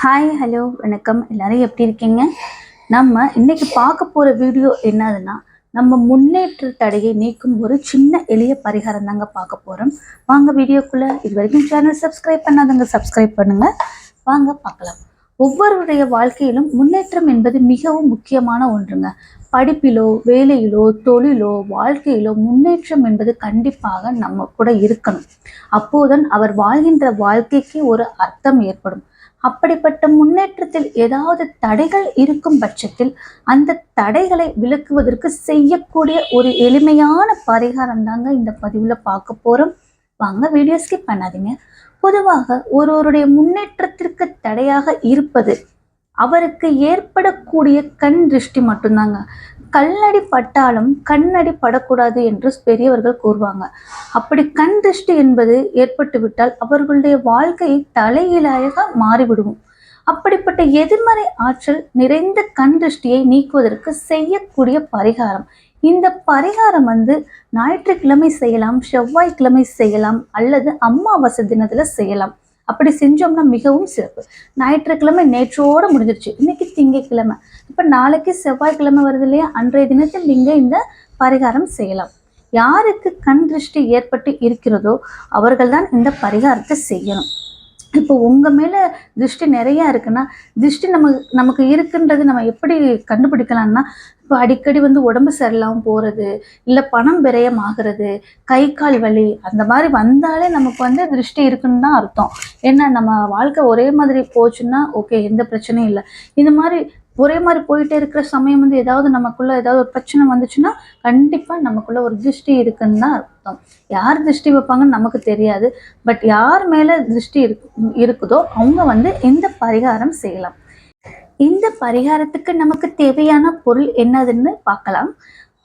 Hi hello வணக்கம். எல்லாரும் எப்படி இருக்கீங்க? நம்ம இன்னைக்கு பார்க்க போகிற வீடியோ என்னதுன்னா நம்ம முன்னேற்ற தடையை நீக்கும் ஒரு சின்ன எளிய பரிகாரம் தாங்க பார்க்க போகிறோம் வாங்க வீடியோக்குள்ளே. இது வரைக்கும் சேனல் சப்ஸ்கிரைப் பண்ணாதவங்க சப்ஸ்கிரைப் பண்ணுங்க. வாங்க பார்க்கலாம். ஒவ்வொருடைய வாழ்க்கையிலும் முன்னேற்றம் என்பது மிகவும் முக்கியமான ஒன்றுங்க. படிப்பிலோ வேலையிலோ தொழிலோ வாழ்க்கையிலோ முன்னேற்றம் என்பது கண்டிப்பாக நம்ம கூட இருக்கணும். அப்போதுதான் அவர் வாழ்கின்ற வாழ்க்கைக்கு ஒரு அர்த்தம் ஏற்படும். அப்படிப்பட்ட முன்னேற்றத்தில் ஏதாவது தடைகள் இருக்கும் பட்சத்தில் அந்த தடைகளை விளக்குவதற்கு செய்யக்கூடிய ஒரு எளிமையான பரிகாரம் தாங்க இந்த பதிவில் பார்க்க போகிறோம் வாங்க வீடியோ ஸ்கிப் பண்ணாதீங்க. பொதுவாக ஒருவருடைய முன்னேற்றத்திற்கு தடையாக இருப்பது அவருக்கு ஏற்படக்கூடிய கண் திருஷ்டி மட்டும்தாங்க. கல்லடி பட்டாலும் கண்ணடி படக்கூடாது என்று பெரியவர்கள் கூறுவாங்க. அப்படி கண் திருஷ்டி என்பது ஏற்பட்டு விட்டால் அவர்களுடைய வாழ்க்கை தலையிலாக மாறிவிடுவோம். அப்படிப்பட்ட எதிர்மறை ஆற்றல் நிறைந்த கண் திருஷ்டியை நீக்குவதற்கு செய்யக்கூடிய பரிகாரம். இந்த பரிகாரம் வந்து ஞாயிற்றுக்கிழமை செய்யலாம் செவ்வாய்க்கிழமை செய்யலாம் அல்லது அமாவாசை தினத்துல செய்யலாம். அப்படி செஞ்சோம்னா மிகவும் சிறப்பு. ஞாயிற்றுக்கிழமை நேற்றோட முடிஞ்சிருச்சு. இன்னைக்கு திங்கக்கிழமை இப்போ நாளைக்கு செவ்வாய்க்கிழமை வருது இல்லையா? அன்றைய தினத்தில் நீங்கள் இந்த பரிகாரம் செய்யலாம். யாருக்கு கண் திருஷ்டி ஏற்பட்டு இருக்கிறதோ அவர்கள் தான் இந்த பரிகாரத்தை செய்யணும். இப்போ உங்கள் மேலே திருஷ்டி நிறையா இருக்குன்னா திருஷ்டி நம்ம நமக்கு இருக்குன்றது நம்ம எப்படி கண்டுபிடிக்கலாம்னா இப்போ அடிக்கடி வந்து உடம்பு சரியில்லாமல் போகிறது இல்லை பணம் விரயம் ஆகிறது கை கால் வலி அந்த மாதிரி வந்தாலே நமக்கு வந்து திருஷ்டி இருக்குன்னு தான் அர்த்தம். ஏன்னா நம்ம வாழ்க்கை ஒரே மாதிரி போச்சுன்னா ஓகே எந்த பிரச்சனையும் இல்லை. இந்த மாதிரி ஒரே மாதிரி போயிட்டே இருக்கிற சமயம் வந்து ஏதாவது நமக்குள்ள ஏதாவது ஒரு பிரச்சனை வந்துச்சுன்னா கண்டிப்பாக நமக்குள்ள ஒரு திருஷ்டி இருக்குன்னு தான் அர்த்தம். யார் திருஷ்டி வைப்பாங்கன்னு நமக்கு தெரியாது. பட் யார் மேலே திருஷ்டி இருக்கு இருக்குதோ அவங்க வந்து இந்த பரிகாரம் செய்யலாம். இந்த பரிகாரத்துக்கு நமக்கு தேவையான பொருள் என்னதுன்னு பார்க்கலாம்.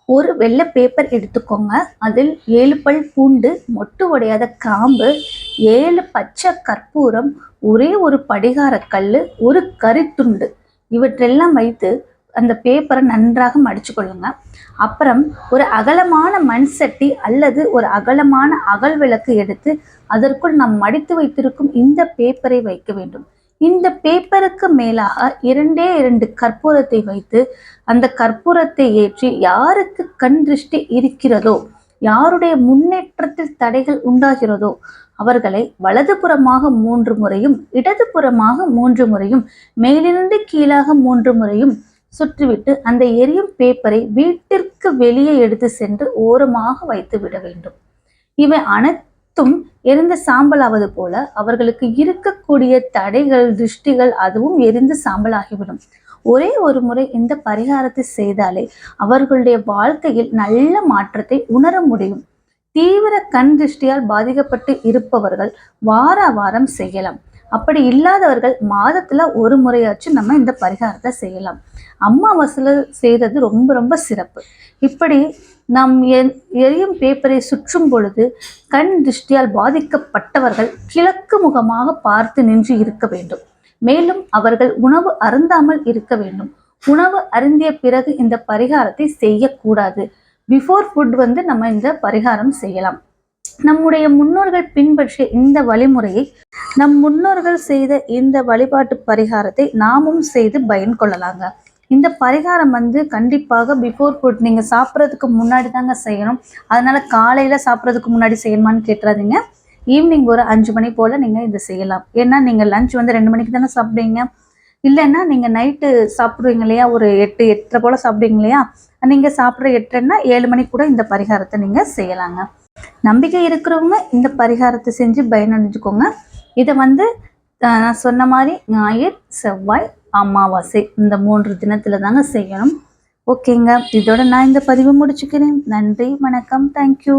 ஒரு வெள்ளை பேப்பர் எடுத்துக்கோங்க. அதில் ஏழு பல் பூண்டு மொட்டு உடையாத காம்பு ஏழு பச்சை கற்பூரம் ஒரே ஒரு படிகாரக்கல் ஒரு கருத்துண்டு. இவற்றெல்லாம் வைத்து அந்த பேப்பரை நன்றாக மடிச்சு கொள்ளுங்க அப்புறம் ஒரு அகலமான மண் சட்டி அல்லது ஒரு அகலமான அகல் விளக்கு எடுத்து அதற்குள் நாம் மடித்து வைத்திருக்கும் இந்த பேப்பரை வைக்க வேண்டும். இந்த பேப்பருக்கு மேலாக இரண்டே இரண்டு கற்பூரத்தை வைத்து அந்த கற்பூரத்தை ஏற்றி யாருக்கு கண் திருஷ்டி இருக்கிறதோ யாருடைய முன்னேற்றத்தில் தடைகள் உண்டாகிறதோ அவர்களை வலதுபுறமாக மூன்று முறையும் இடதுபுறமாக மூன்று முறையும் மேலிருந்து கீழாக மூன்று முறையும் சுற்றிவிட்டு அந்த எரியும் பேப்பரை வீட்டிற்கு வெளியே எடுத்து சென்று ஓரமாக வைத்து விட வேண்டும். இவை அனைத்தும் எரிந்த சாம்பலாவது போல அவர்களுக்கு இருக்கக்கூடிய தடைகள் திருஷ்டிகள் அதுவும் எரிந்து சாம்பலாகிவிடும். ஒரே ஒரு முறை இந்த பரிகாரத்தை செய்தாலே அவர்களுடைய வாழ்க்கையில் நல்ல மாற்றத்தை உணர முடியும். தீவிர கண் திருஷ்டியால் பாதிக்கப்பட்டு இருப்பவர்கள் வார வாரம் செய்யலாம். அப்படி இல்லாதவர்கள் மாதத்துல ஒரு முறையாச்சும் நம்ம இந்த பரிகாரத்தை செய்யலாம். அம்மாவாசையில் செய்கிறது ரொம்ப ரொம்ப சிறப்பு. இப்படி நாம் எரியும் பேப்பரை சுற்றும் பொழுது கண் திருஷ்டியால் பாதிக்கப்பட்டவர்கள் கிழக்கு முகமாக பார்த்து நின்று இருக்க வேண்டும். மேலும் அவர்கள் உணவு அருந்தாமல் இருக்க வேண்டும். உணவு அருந்திய பிறகு இந்த பரிகாரத்தை செய்யக்கூடாது. பிஃபோர் ஃபுட் வந்து நம்ம இந்த பரிகாரம் செய்யலாம். நம்முடைய முன்னோர்கள் பின்பற்றிய இந்த வழிமுறையை நம் முன்னோர்கள் செய்த இந்த வழிபாட்டு பரிகாரத்தை நாமும் செய்து பயன் கொள்ளலாங்க. இந்த பரிகாரம் வந்து கண்டிப்பாக பிஃபோர் ஃபுட் நீங்கள் சாப்பிட்றதுக்கு முன்னாடி தாங்க செய்யணும். அதனால் காலையில் சாப்பிட்றதுக்கு முன்னாடி செய்யணுமான்னு கேட்டுறாதீங்க. ஈவினிங் ஒரு அஞ்சு மணி போல் நீங்கள் இதை செய்யலாம். ஏன்னா நீங்கள் லஞ்ச் வந்து ரெண்டு மணிக்கு தானே சாப்பிடுவீங்க. இல்லைன்னா நீங்கள் நைட்டு சாப்பிடுவீங்க இல்லையா? ஒரு எட்டு எட்டரை போல் சாப்பிடுவீங்க இல்லையா? நீங்கள் சாப்பிட்ற எட்டுன்னா ஏழு மணிக்கு கூட இந்த பரிகாரத்தை நீங்கள் செய்யலாங்க. நம்பிக்கை இருக்கிறவங்க இந்த பரிகாரத்தை செஞ்சு பயனடைஞ்சுக்கோங்க. இதை வந்து நான் சொன்ன மாதிரி ஞாயிறு செவ்வாய் அமாவாசை. இந்த மூன்று தினத்தில் தாங்க செய்யணும். ஓகேங்க. இதோட நான் இந்த பதிவு முடிச்சுக்கிறேன். நன்றி வணக்கம். தேங்க்யூ